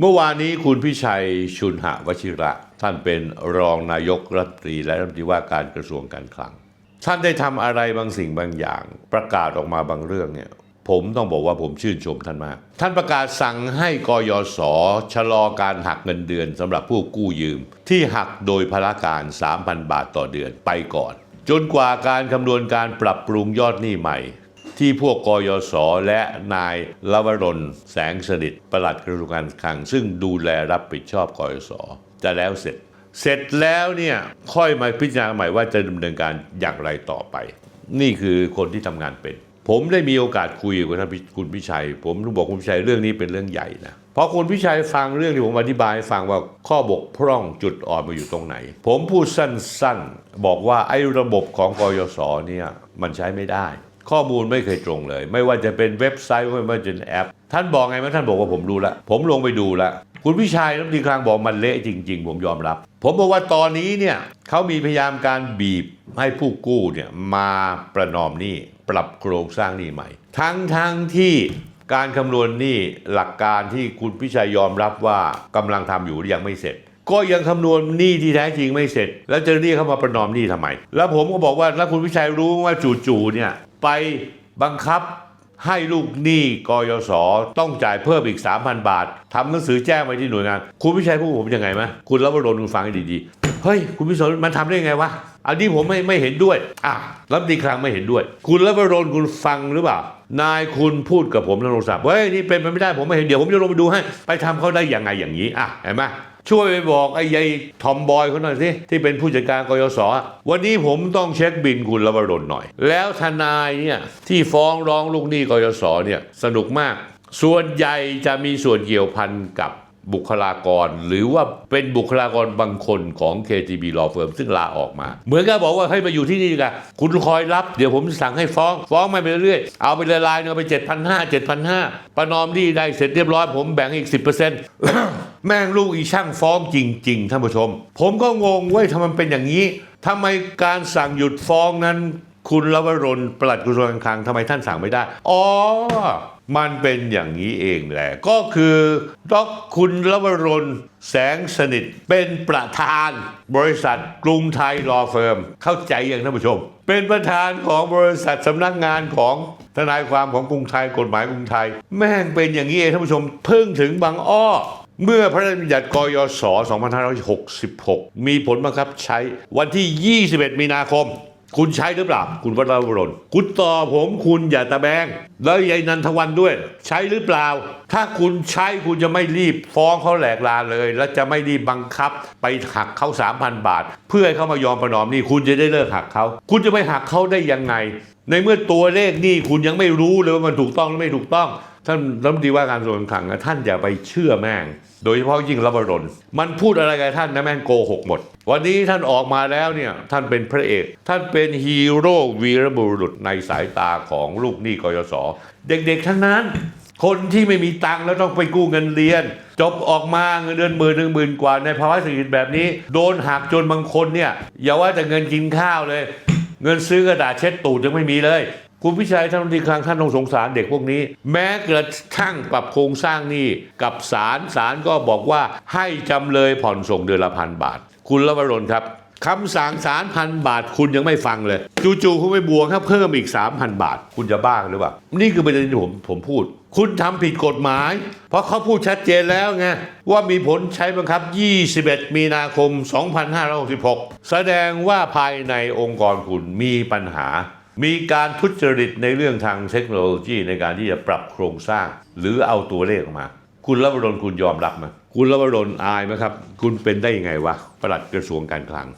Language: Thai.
เมื่อวานนี้คุณพิชัยชุนหะวชิระ ท่านเป็นรองนายกรัฐมนตรีและรัฐมนตรีว่าการกระทรวงการคลัง ท่านได้ทำอะไรบางสิ่งบางอย่าง ประกาศออกมาบางเรื่องเนี่ยผมต้องบอกว่าผมชื่นชมท่านมาก ท่านประกาศสั่งให้กยศชะลอการหักเงินเดือนสำหรับผู้กู้ยืม ที่หักโดยพละการ 3,000 บาทต่อเดือนไปก่อน จนกว่าการคำนวณการปรับปรุงยอดหนี้ใหม่ ที่พวกกยศและนายลวรนแสงสนิทประหลัดกระทรวงการคลัง ซึ่งดูแลรับผิดชอบกยศจะแล้วเสร็จ เสร็จแล้วเนี่ยค่อยมาพิจารณาใหม่ว่าจะดำเนินการอย่างไรต่อไป นี่คือคนที่ทำงานเป็น ผมได้มีโอกาสคุยกับท่านคุณพิชัย ผมต้องบอกคุณพิชัยเรื่องนี้เป็นเรื่องใหญ่นะพราะคุณพิชัยฟังเรื่องที่ผมอธิบายฟังว่าข้อบกพร่องจุดอ่อนมาอยู่ตรงไหน ผมพูดสั้นๆ บอกว่าไอ้ระบบของกยศเนี่ยมันใช้ไม่ได้ ข้อมูลไม่เคยตรงเลย ไม่ว่าจะเป็นเว็บไซต์ไม่ว่าจะเป็นแอป ท่านบอกไงไหมท่านบอกว่าผมรู้แล้วผมลงไปดูแล้วคุณพิชัยรัฐมนตรีคลังบอกมันเละจริง ๆ ผมยอมรับ ผมบอกว่าตอนนี้เนี่ยเขามีพยายามการบีบให้ผู้กู้เนี่ยมาประนอมหนี้ปรับโครงสร้างหนี้ใหม่ ทั้งทั้งที่การคำนวณหนี้หลักการที่คุณพิชัยยอมรับว่ากำลังทำอยู่ยังไม่เสร็จ ก็ยังคำนวณหนี้ที่แท้จริงไม่เสร็จ แล้วจะเรียกเข้ามาประนอมหนี้ทำไม แล้วผมก็บอกว่าแล้วคุณพิชัยรู้ว่าจู่ๆเนี่ย ไปบังคับให้ลูกหนี้กยศต้องจ่ายเพิ่มอีก 3,000 บาททำหนังสือแจ้งไปที่หน่วยงาน คุณพิชัยพูดผมยังไงไหมคุณรับรนคุณฟังให้ดีๆ เฮ้ย คุณพิศนมันทำได้ไงวะ อันนี้ผมไม่ไม่เห็นด้วยอะรัฐมนตรีคลังไม่เห็นด้วย คุณรับรนคุณฟังหรือเปล่านายคุณพูดกับผมทางโทรศัพท์เฮ้ยนี่เป็นไปไม่ได้ผมไม่เห็นเดี๋ยวผมจะลงไปดูให้ ไปทำเขาได้ยังไงอย่างนี้อะเห็นไหม ช่วยไปบอกไอ้ยายทอมบอยเขาหน่อยสิที่เป็นผู้จัดการกยศวันนี้ผมต้องเช็คบินคุณรวรนหน่อย แล้วทนายเนี่ยที่ฟ้องร้องลูกหนี้กยศเนี่ยสนุกมาก ส่วนใหญ่จะมีส่วนเกี่ยวพันกับ บุคลากร หรือว่าเป็นบุคลากรบางคนของ KTB Law Firm ซึ่งลาออกมา เหมือนกับบอกว่าให้มาอยู่ที่นี่กว่าคุณคอยรับ เดี๋ยวผมสั่งให้ฟ้อง ฟ้องมาไปเรื่อยๆเอาไปลยลายหนึงเอาไป 7,500 7,500ประนอมหนี้ได้เสร็จเรียบร้อยผมแบ่งอีก 10%แม่งลูกอีช่างฟ้องจริง ๆท่านผู้ชม ผมก็งงเว้ยทำไมมันเป็นอย่างนี้ทำไมการสั่งหยุดฟ้องนั้น คุณลวรนปลัดกระทรวงการคลังทำไมท่านสั่งไม่ได้อ๋อ มันเป็นอย่างนี้เองแหละ ก็คือดอกคุณลวรนแสงสนิทเป็นประธานบริษัทกรุงไทยรอเฟิร์ม เข้าใจอย่างท่านผู้ชม เป็นประธานของบริษัทสำนักงานของทนายความของกรุงไทยกฎหมายกรุงไทย แม่งเป็นอย่างนี้เองท่านผู้ชมเพิ่งถึงบางอ้อเมื่อพระราชบัญญัติกยศ 2566 มีผลบังคับใช้วันที่ 21 มีนาคม คุณใช้หรือเปล่า คุณวัชรวรนคุณต่อผมคุณอย่าตะแบง แล้วยายนันทวันด้วย ใช้หรือเปล่า ถ้าคุณใช้คุณจะไม่รีบฟ้องเขาแหลกลาเลย และจะไม่รีบบังคับ ไปหักเขา3,000 บาท เพื่อให้เขามายอมประนอมนี่คุณจะได้เลิกหักเขา คุณจะไปหักเขาได้ยังไง ในเมื่อตัวเลขนี่คุณยังไม่รู้เลยว่ามันถูกต้องหรือไม่ถูกต้อง ท่านรัฐมนตรีว่าการกระทรวงการคลังนะท่านอย่าไปเชื่อแม่ง โดยเฉพาะยิ่งรัฐรนมันพูดอะไรกับท่านนะแม่งโกหกหมด วันนี้ท่านออกมาแล้วเนี่ยท่านเป็นพระเอก ท่านเป็นฮีโร่วีรบุรุษในสายตาของลูกหนี้กยศเด็กๆทั้งนั้น คนที่ไม่มีตังค์แล้วต้องไปกู้เงินเรียน จบออกมาเงินเดือนหมื่นหนึ่งหมื่นกว่าในภาวะเศรษฐกิจแบบนี้ โดนหักจนบางคนเนี่ยอย่าว่าแต่เงินกินข้าวเลย เงินซื้อกระดาษเช็ดตูดยังไม่มีเลย คุณพิชัยท่านรัฐมนตรีคลังท่านต้องสงสารเด็กพวกนี้ แม้กระทั่งปรับโครงสร้างนี้กับศาลศาลก็บอกว่าให้จำเลยผ่อนส่งเดือนละพันบาท คุณรวรนครับคำสั่งศาลพันบาทคุณยังไม่ฟังเลย จู่ๆคุณไปบวกให้เพิ่มอีก 3,000 บาท คุณจะบ้าหรือเปล่า นี่คือประเด็นที่ผมผมพูด คุณทำผิดกฎหมาย เพราะเขาพูดชัดเจนแล้วไง ว่ามีผลใช้บังคับ 21 มีนาคม 2566 แสดงว่าภายในองค์กรคุณมีปัญหา มีการทุจริตในเรื่องทางเทคโนโลยีในการที่จะปรับโครงสร้าง หรือเอาตัวเลขออกมา คุณรัวรนคุณยอมรับไหมคุณรัวรนอายไหมครับ คุณเป็นได้ยังไงวะประหลัดกระทรวงการคลัง